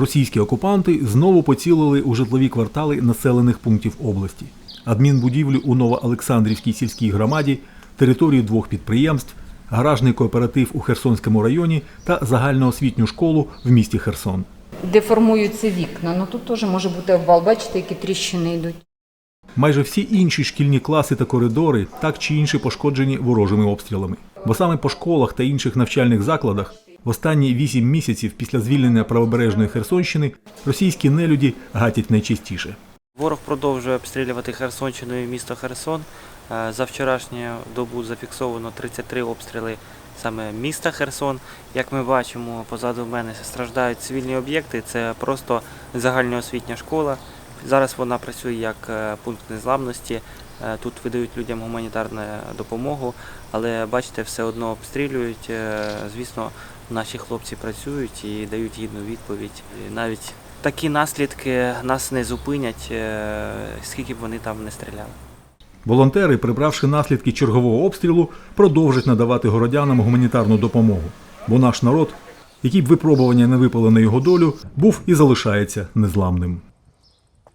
Російські окупанти знову поцілили у житлові квартали населених пунктів області. Адмінбудівлю у Новоолександрівській сільській громаді, територію двох підприємств, гаражний кооператив у Херсонському районі та загальноосвітню школу в місті Херсон. Деформуються вікна. Ну тут теж може бути обвал. Бачите, які тріщини йдуть. Майже всі інші шкільні класи та коридори так чи інше пошкоджені ворожими обстрілами. Бо саме по школах та інших навчальних закладах в останні вісім місяців після звільнення правобережної Херсонщини російські нелюді гатять найчастіше. Ворог продовжує обстрілювати Херсонщину і місто Херсон. Е, За вчорашню добу зафіксовано 33 обстріли саме міста Херсон. Як ми бачимо, позаду мене страждають цивільні об'єкти. Це просто загальноосвітня школа. Зараз вона працює як е, пункт незламності. Е, Тут видають людям гуманітарну допомогу, але бачите, все одно обстрілюють. Е, Звісно, наші хлопці працюють і дають гідну відповідь. Навіть такі наслідки нас не зупинять, скільки б вони там не стріляли. Волонтери, прибравши наслідки чергового обстрілу, продовжать надавати городянам гуманітарну допомогу. Бо наш народ, які б випробування не випали на його долю, був і залишається незламним.